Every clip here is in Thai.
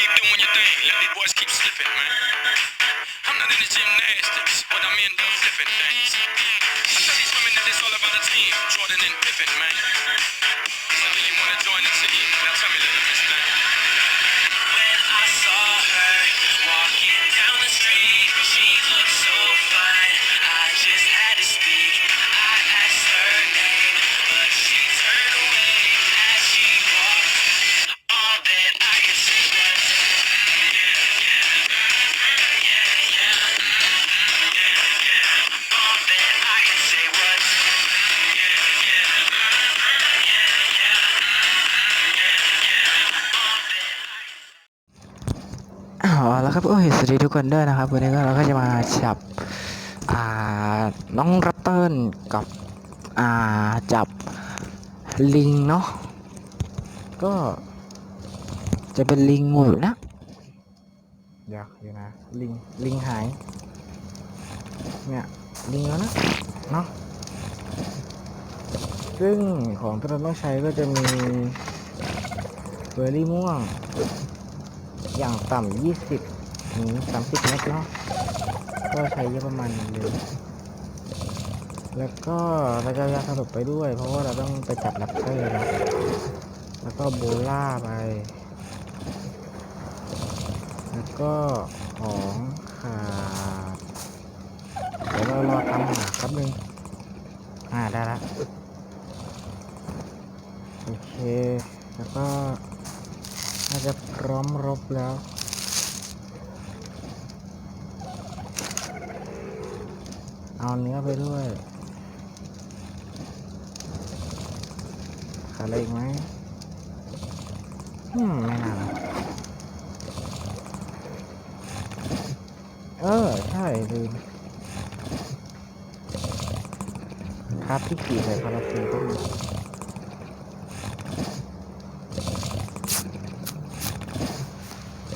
keep doing your thing. Let these boys keep slipping, man. I'm not in the gymnastics, but I'm in the flipping things. I tell these women that it's all about the team. Jordan and Pippen, man. I really wanna join the team. Now tell me, little แล้วครับโอ้ยสวัสดีทุกคนด้วยนะครับ วันนี้ก็เราก็จะมาจับอ่าน้องรัตเติ้ลกับอ่าจับลิงเนาะก็จะเป็นลิงงูอยู่นะเดี๋ยวเดี๋ยวนะลิงลิงหายเนี่ยลิงแล้วนะเนาะซึ่งของที่เราต้องใช้ก็จะมีเบอร์รี่ม่วงอย่างต่ำยี่สิบ ถึงสามสิบเมตรเนาะก็ใช้เยอะประมาณนึงเลยแล้วก็เราจะเอายาสลบไปด้วย เพราะว่าเราต้องไปจับแรปเตอร์นะแล้วก็โบล่าไป แล้วก็ของขาดเดี๋ยวเรารอทำหาแป๊บนึงอ่าได้ละโอเค แล้วก็น่าจะพร้อมรบแล้ว เอาเนื้อไปด้วยขาดอะไรอีกไหมอืมไม่น่านะเออ ใช่ลืมครับที่ขี่ใส่พาราฟีก็มี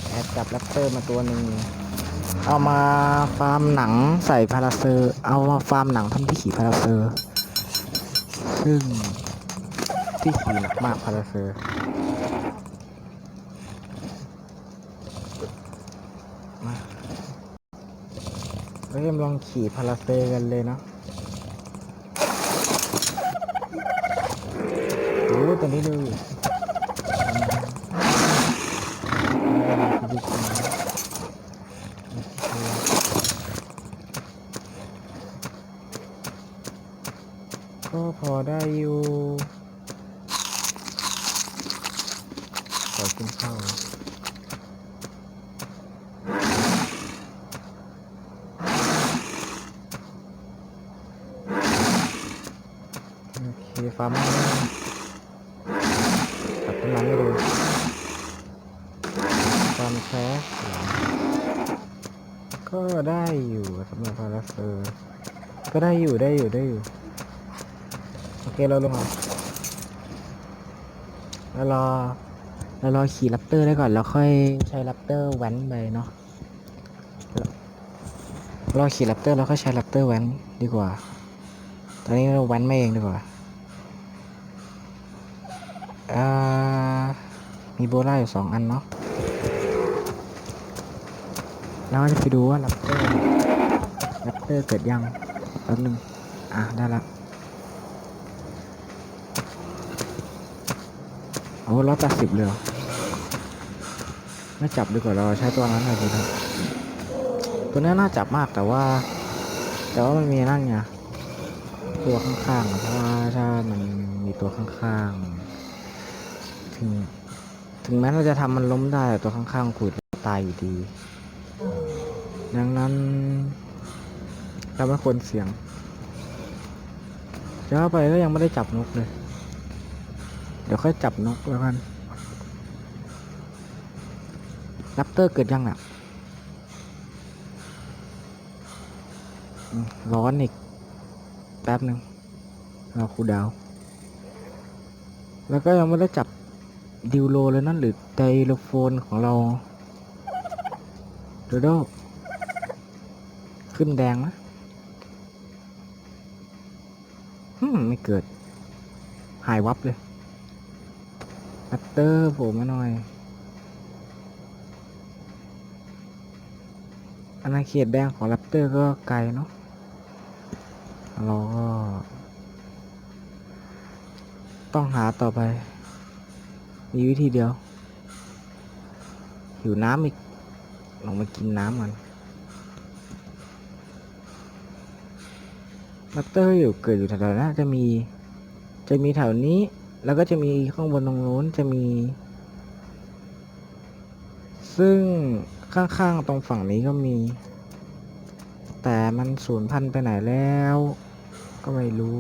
แอบจับแรปเตอร์มาตัวหนึ่ง เอามาฟาร์มหนังใส่พาราเซอร์ เอามาฟาร์มหนังทำที่ขี่พาราเซอร์ ซึ่งที่ขี่หนักมากพาราเซอร์มาเริ่มลองขี่พาราเซอร์กันเลยเนาะโอ้ตัวนี้ดูพอได้อยู่ขอกินข้าวนะโอเคฟาร์มตัดต้นไม้ไม่ดู ฟาร์มแคสก็ได้อยู่สำหรับพาราเซอร์ก็ได้อยู่ได้อยู่ได้อยู่ โอเค เราลงมาแล้วรอเรารอขี่แรปเตอร์ได้ก่อน แล้วค่อยใช้แรปเตอร์แว้นไปเนาะรอขี่แรปเตอร์แล้วค่อยใช้แรปเตอร์แว้นดีกว่า ตอนนี้เราแว้นไมาเองดีกว่าอ่ามีโบล่าอยู่สองอันเนาะ แล้วก็จะไปดูว่าแรปเตอร์แรปเตอร์เกิดยังแป๊บนึงอะได้ละโอ้ร้อยแปดสิบเลยไม่จับดีกว่าเราใช้ตัวนั้นหน่อยดีนะตัวนี้น่าจับมากแต่ว่า แต่ว่ามันมีนั่นไงตัวข้างๆเพราะว่าถ้ามันมีตัวข้างๆถึงถึงแม้เราจะทำมันล้มได้แต่ตัวข้างๆขูดตายอยู่ดี ดังนั้นเราไม่ควรเสี่ยงจะเข้าไปก็ยังไม่ได้จับนกเลย เดี๋ยวค่อยจับนกแล้วกันแรปเตอร์เกิดยังน่ะ ร้อนอีก แป๊บหนึ่งเรอครูดาว แล้วก็ยังไม่ได้จับดิวโลเลยนั่นหรือไดโลโฟนของเรา ดโดขึ้นแดงนะฮึมไม่เกิด หายวับเลยคัตเตอร์โผล่มาหน่อยอาณาเขตแดงของแรปเตอร์ก็ไกลเนาะเราก็ ต้องหาต่อไป มีวิธีเดียว หิวน้ำอีก ลองมากินน้ำกันแรปเตอร์อยู่เกิดอยู่แถวๆนั้นจะมี จะมีแถวนี้ แล้วก็จะมีข้างบนตรงนู้นจะมี ซึ่งข้างๆตรงฝั่งนี้ก็มี แต่มันสูญพันธุ์ไปไหนแล้ว ก็ไม่รู้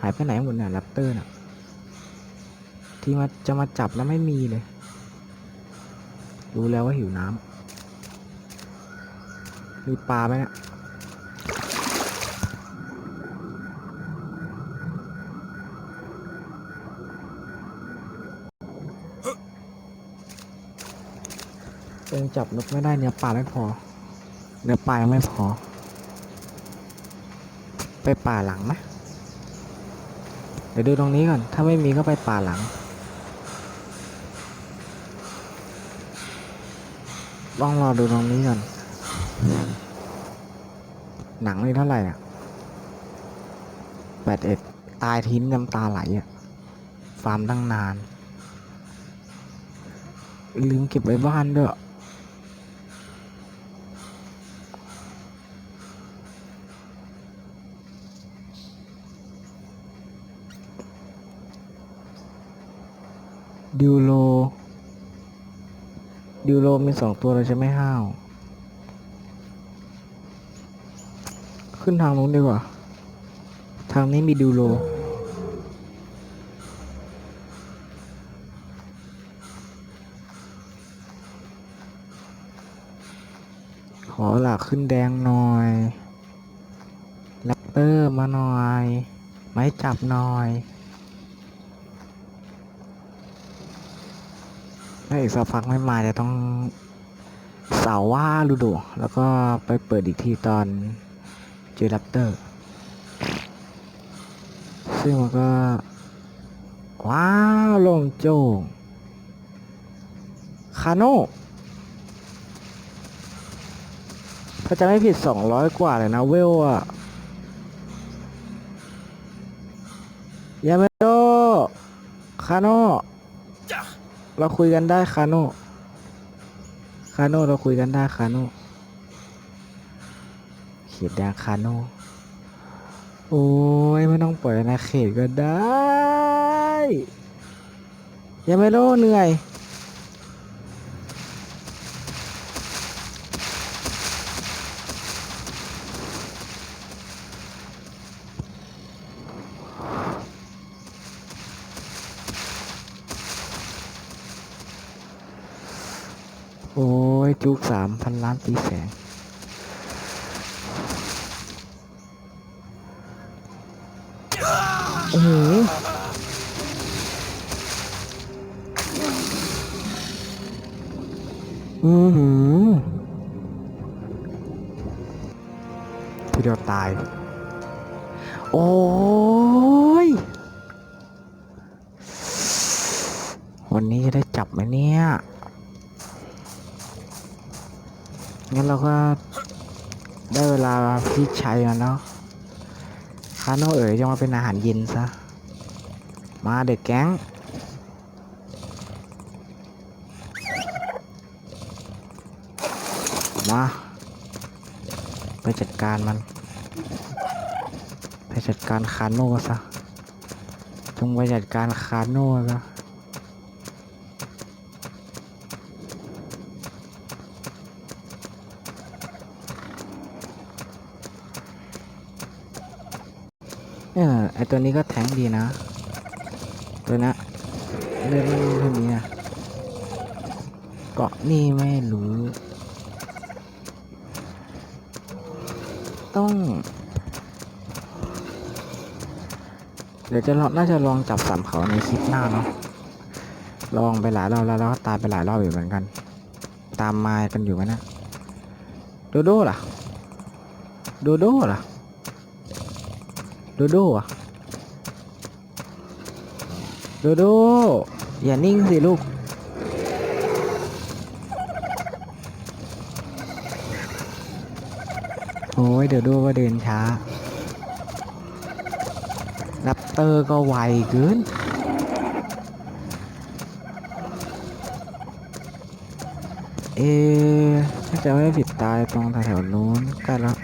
หายไปไหนหมดเนี่ยแรปเตอร์น่ะ ที่มาจะมาจับแล้วไม่มีเลย รู้แล้วว่าหิวน้ำ มีปลาไหมเนี่ยยังจับนกไม่ได้เนื้อปลาไม่พอ เนื้อปลายังไม่พอ ไปป่าหลังไหมเดี๋ยวดูตรงนี้ก่อน ถ้าไม่มีก็ไปป่าหลัง ลองรอดูตรงนี้ก่อนหนังนี่เท่าไหร่อะแปดเอ็ดตายทิ้นน้ำตาไหลอะ ฟาร์มตั้งนาน ลืมเก็บไว้บ้านด้วยดิวโล ดิวโลมีสองตัวเราจะไม่ห้าว ขึ้นทางนู้นดีกว่า ทางนี้มีดิวโลขอหลักขึ้นแดงหน่อยแรปเตอร์มาหน่อย ไม้จับหน่อย ถ้าอีกสักพักไม่มาจะต้องเสาว่าลูโดแล้วก็ไปเปิดอีกทีตอนเจอแรปเตอร์ ซึ่งมันก็ ว้าวลงโจงคาโน่ถ้าจะไม่ผิด 200 กว่าเลยนะเวลอะยาเมโดคาโน่ เราคุยกันได้คาโน่คาโน่เราคุยกันได้คาโน่เขตแดงคาโน่โอ้ยไม่ต้องปล่อยนะเขตก็ได้ ยังไม่รู้เหนื่อย โอ้ ยจุกสามพันล้านปีแสง โอ้โหอือหือทีเดียวตาย เวลาพี่ชัยแล้วเนาะคาโนเอ๋ยจะมาเป็นอาหารเย็นซะ มาเด็กแก๊ง มา ไปจัดการมัน ไปจัดการคาโน่ซะจงไปจัดการคาโน่ซะเออไอตัวนี้ก็แทงดีนะ ตัวนะเลือดไม่รู้เท่านี้นะเกาะนี่ไม่รู้ ต้อง เดี๋ยวจะลองน่าจะลองจับสามเขาในคลิปหน้าเนาะลองไปหลายรอบแล้วแล้วก็ตายไปหลายรอบอยู่เหมือนกัน ตามมากันอยู่ไหมนะโดโด้ล่ะโดโด้ล่ะโดโด้อะ โดโดอย่านิ่งสิลูก โอ้ยเดี๋ยวดูว่าเดินช้าแรปเตอร์ก็ไวเกินเอถ้าจะไม่ผิดตายตรงแถวๆนู้นก็แล้ว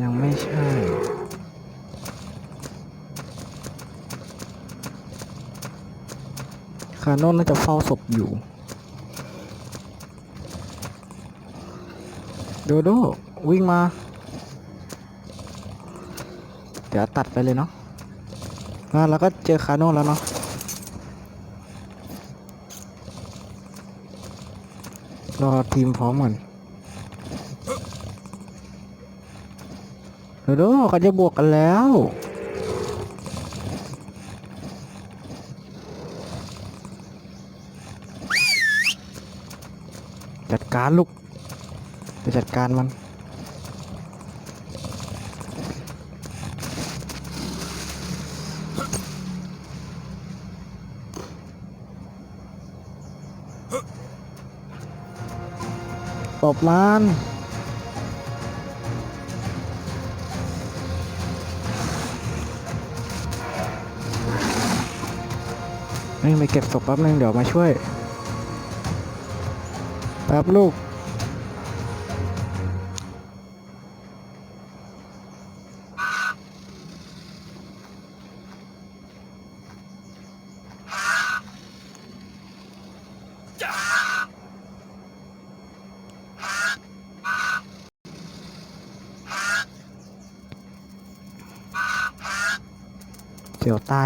ยังไม่ใช่ คาโน่น่าจะเฝ้าศพอยู่ โดโดวิ่งมา เดี๋ยวตัดไปเลยเนาะอะแล้วก็เจอคาโน่แล้วเนาะรอทีมพร้อมก่อนโดโดเขาจะบวกกันแล้ว การลูกไปจัดการมันตบมันนี่ไปเก็บศพแป๊บนึงเดี๋ยวมาช่วย แป๊บลูกเสียวตา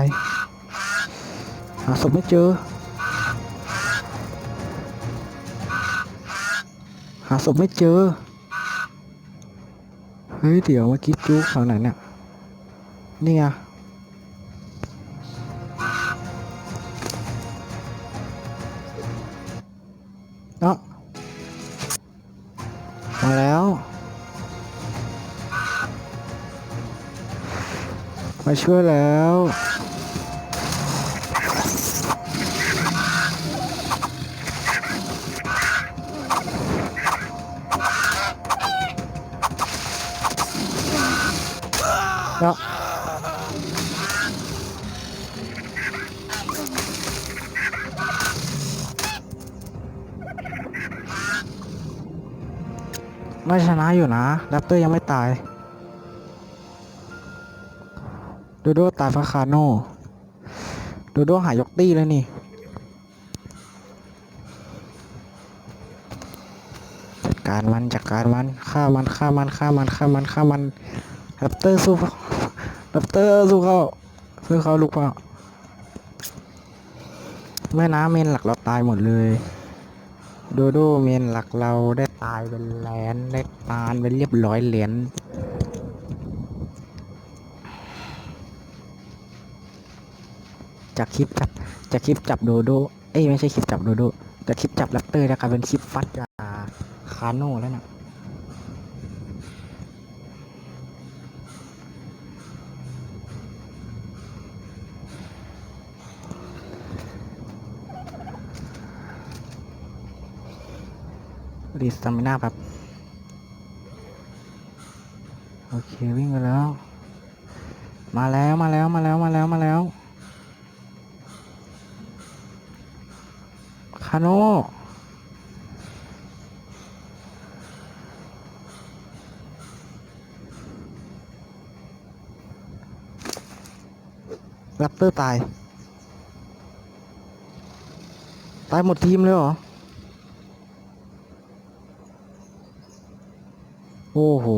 หาศพไม่เจอเจอ เฮ้ย เดี๋ยวเมื่อกี้จุกแถวไหนเนี่ย นี่ไงเนาะมาแล้ว มาช่วยแล้ว ไม่ชนะอยู่นะแรปเตอร์ยังไม่ตายดโดตายฟาคาโน่ดโดหายกตี้แล้วนี่ จัดการมันจัดการมันฆ่ามันฆ่ามันฆ่ามันฆ่ามันฆ่ามันแรปเตอร์สู้แรปเตอร์สู้เขาสู้เขาลูกพ่อแม่น้ำเมนหลักเราตายหมดเลย โดโดเมนหลักเราได้ ตายเป็นแหลนได้ตานเป็นเรียบร้อยเหรียญจากคลิปจับจากคลิปจับโดโดเอ้ยไม่ใช่คลิปจับโดโดจากคลิปจับแรปเตอร์นะครับเป็นคลิปฟัดกับคาโน่แล้วนะ รีสตามิน่าครับ โอเค วิ่งไปแล้ว มาแล้วมาแล้วมาแล้วมาแล้วมาแล้วคาโน่แรปเตอร์ตาย ตายหมดทีมเลยเหรอ โอ้โห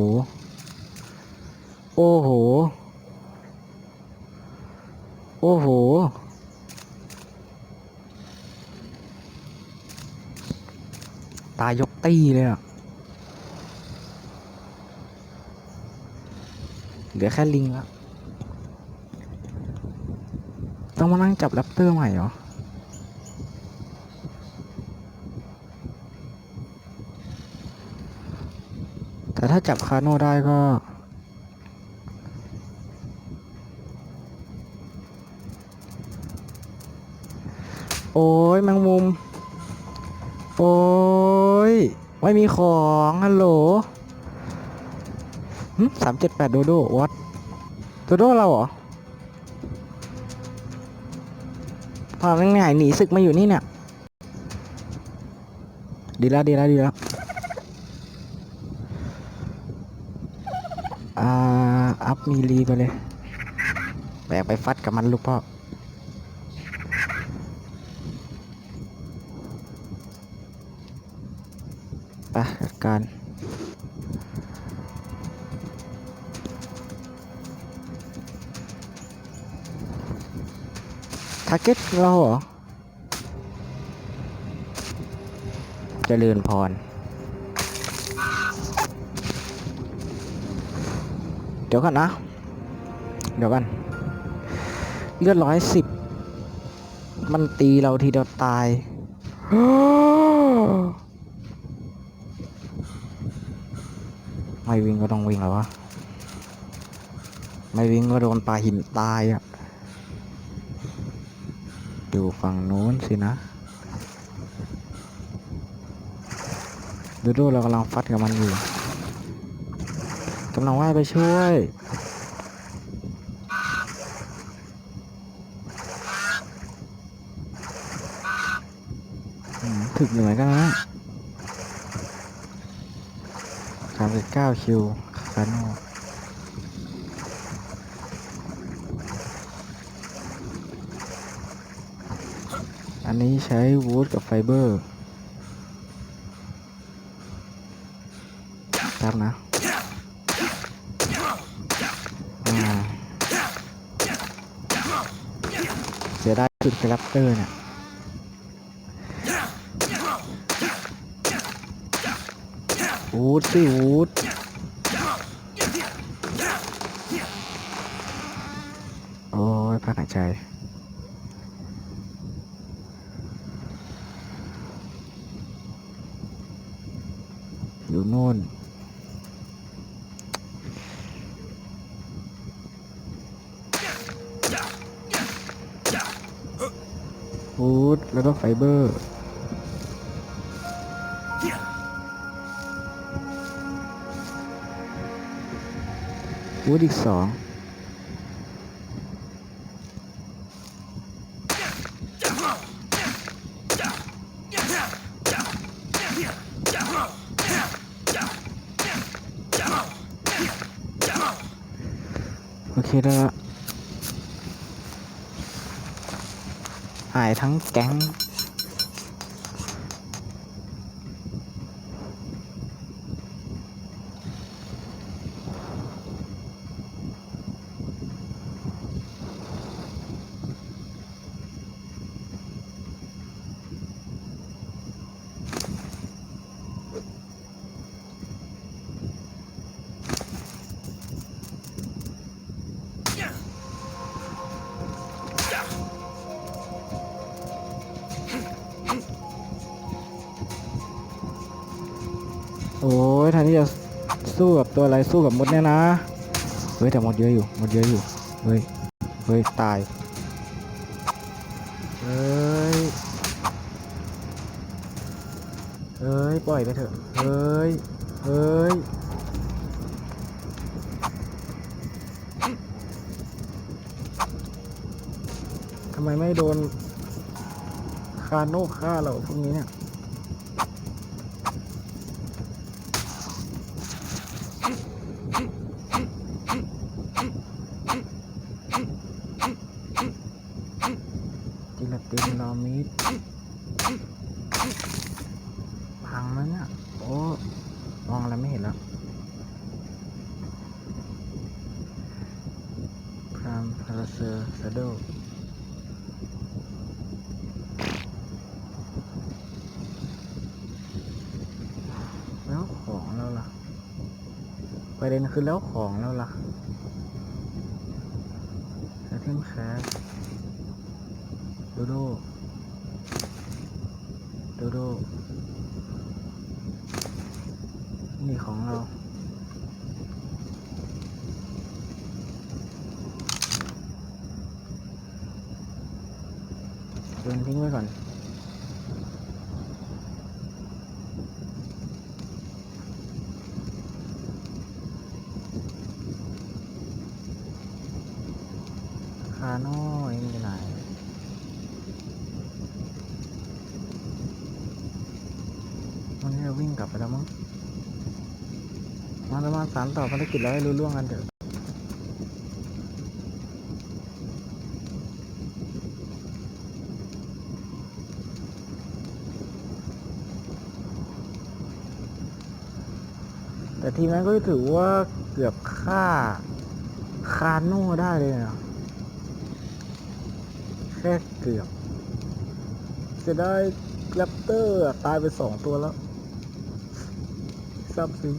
โอ้โห โอ้โห ตายยกตี้เลยอะ เหลือแค่ลิงละต้องมานั่งจับแรปเตอร์ใหม่เหรอ แต่ถ้าจับคาโน่ได้ก็โอ้ยแมงมุม โอ้ย ไม่มีของ ฮัลโหลสามเจ็ดแปดโดโดวัดโดโดเราเหรอพอมันหายหนีศึกมาอยู่นี่เนี่ย ดีแล้วดีแล้วดีแล้วอ่า อัพมีรีไปเลยแบกไปฟัดกับมันลูกพ่อไปจัดการทาร์เก็ตเราเหรอเจริญพร ดี๋ยวก่อนนะ เดี๋ยวกันเลือดร้อยสิบมันตีเราทีเดียวตายไม่วิ่งก็ต้องวิ่งแล้ววะ ไม่วิ่งก็โดนปลาหินตายอะอยู่ฝั่งนู้นสินะดูดูเรากำลังฟัดกับมันอยู่ กำลังว่ายไปช่วย ถึกอยู่เหนกันนะสามสิบเก้าคิวคาโนอันนี้ใช้วูดกับไฟเบอร์ครับนะอ่าเสียดาย จุดกรับเตอร์เนี่ยวูดสิวูดโอ้ยพักหายใจอยู่โน่นูดแล้วก็ไฟเบอร์วูดอีกสองโอเคได้ละ หายทั้งแก๊ง โอ้ยแทนที่จะสู้กับตัวอะไรสู้กับมดเนี่ยนะ เฮ้ยแต่มดเยอะอยู่มดเยอะอยู่ เฮ้ย เฮ้ยตาย เฮ้ย เฮ้ยปล่อยไปเถอะ เฮ้ย เฮ้ย ทำไมไม่โดนคาโน่ฆ่าเราพวกนี้เนี่ย จิลาตินลอมิดพังแล้วเนี่ย โอ้มองอะไรไม่เห็นแล้ว พรามพาราเซอร์ซาโดแล้วของแล้วล่ะ ประเด็นคือแล้วของแล้วล่ะแซทเทมแคสดโดโดโด นี่ของเรา โยนทิ้งไว้ก่อนาโน่เองอยู่ไหนวันนี้เราวิ่งกลับไปแล้วมั้งมาแล้วมาสารต่อภารกิจแล้วให้รู้ล่วงกันเถอะแต่ทีมนั้นก็ถือว่าเกือบฆ่าคาโน่ได้เลยนะ เกือบเสียดายแรปเตอร์ตายไปสองตัวแล้วซับซึ้ง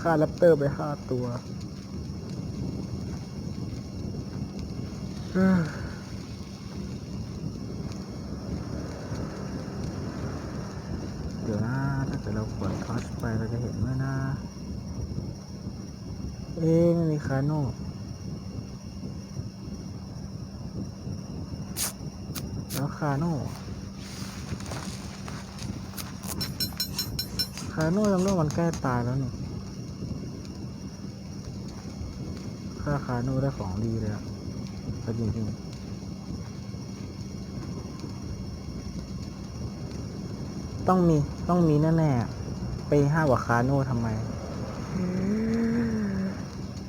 ฆ่าแรปเตอร์ไปห้าตัวเดี๋ยวนะถ้าเกิดเรากดทอชไปเราจะเห็นไหมนะ เอ๊ะไม่มีคาโน่แล้วคา โน่คาโน่จำได้ว่ามันใกล้ตายแล้วนี่ฆ่าคาโน่ได้ของดีเลยอะก็จริงๆต้องมีต้องมีแน่ๆไปห้าวกับคาโน่ทำไม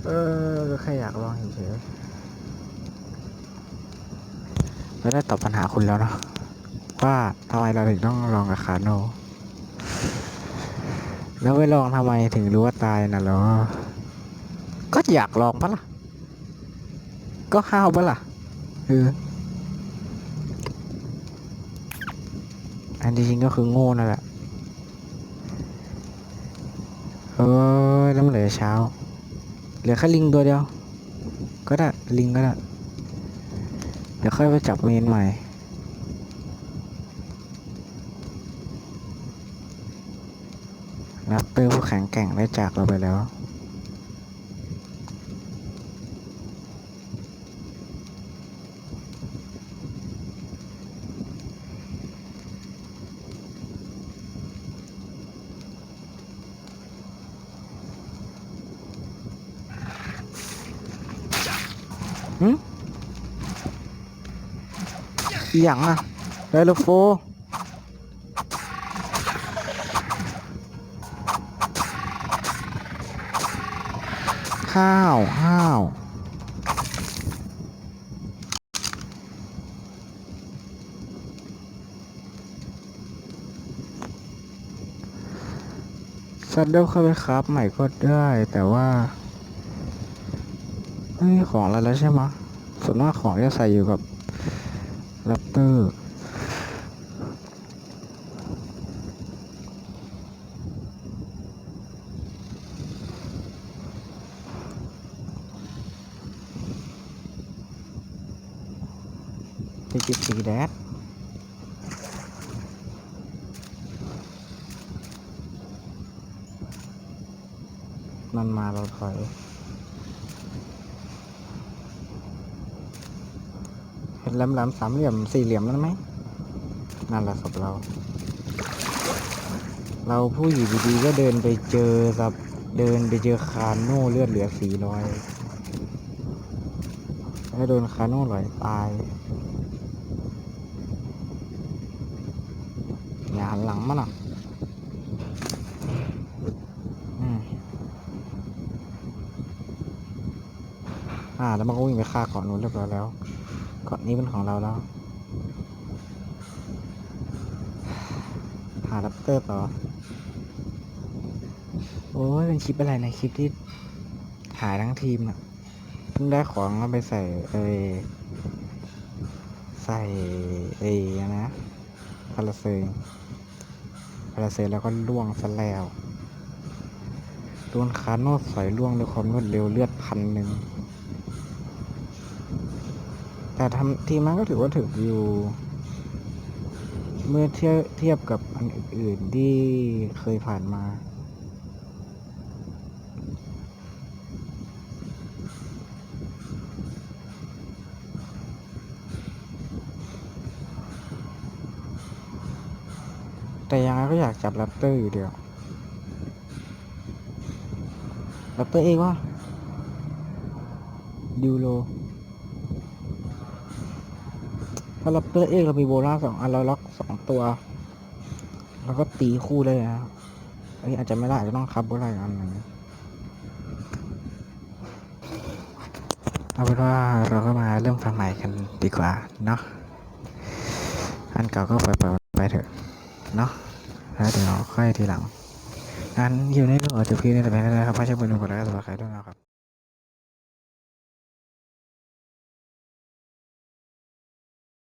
เออก็แค่อยากลองเฉยๆ ไม่ได้ตอบปัญหาคุณแล้วเนาะว่าทำไมเราถึงต้องลองกับคาโน แล้วไปลองทำไมถึงรู้ว่าตายน่ะหรอ ก็อยากลองปะล่ะ ก็ห้าวปะล่ะเอออันที่จริงก็คือโง่นั่นแหละเออแล้วเมื่อเช้า เหลือแค่ลิงตัวเดียว ก็ได้ลิงก็ได้ ดี๋ยวค่อยไปจับเมนใหม่ นับเตอร์ผู้แข็งแกร่งได้จากเราไปแล้ว อย่างอะไดโลโฟข้าวข้าวซัดเดลเข้าไปครับใหม่ก็ได้แต่ว่าไม่มีของอะไรแล้วใช่ไหมส่วนมากของจะใส่อยู่กับ เตอร์ติดสีแดดมันมาเราถอย เห็น แหลมๆสามเหลี่ยมสี่เหลี่ยมนั่นไหมนั่นแหละศพเรา เราผู้อยู่ดีๆก็เดินไปเจอกับเดินไปเจอคาโน่เลือดเหลือสี่ร้อยแล้วโดนคาโน่หลอยตายอย่าหันหลังมาน่ะอ่าแล้วมันก็วิ่งไปฆ่าเกาะนู้นเรียบร้อยแล้ว เกาะนี้เป็นของเราแล้วหาแรปเตอร์ต่อ โอ้ยเป็นคลิปอะไรนะคลิปที่หายทั้งทีมอะเพิ่งได้ของแล้วไปใส่เอ้ใส่เอ้นะพาราเซงพาราเซแล้วก็ล่วงซะแล้วโดนคาโนสอยล่วงด้วยความรวดเร็วเลือดพันหนึ่ง แต่ทำทีมนั้นก็ถือว่าถึกอยู่ เมื่อเทียบเทียบกับอันอื่นๆที่เคยผ่านมาแต่ยังไงก็อยากจับแรปเตอร์อยู่เดียวแรปเตอร์เองวะดิวโล ถ้าเราเตอร์เอกเรามีโบล่าสองอันเราล็อกสองตัวแล้วก็ตีคู่เลยนะครับอันนี้อาจจะไม่ได้จะต้องคับโบล่ากันนึงเอาเป็นว่าเราก็มาเริ่มฟังใหม่กันดีกว่าเนาะอันเก่าก็ปล่อยปไปเถอะเนาะแล้วเดี๋ยวค่อยทีหลังงั้นอยู่ในเรื่องของจุดพีนี่แต่เป็นอะไรครับไม่ใช่เป็นคนแรกสำหรับใครด้วยนะครับ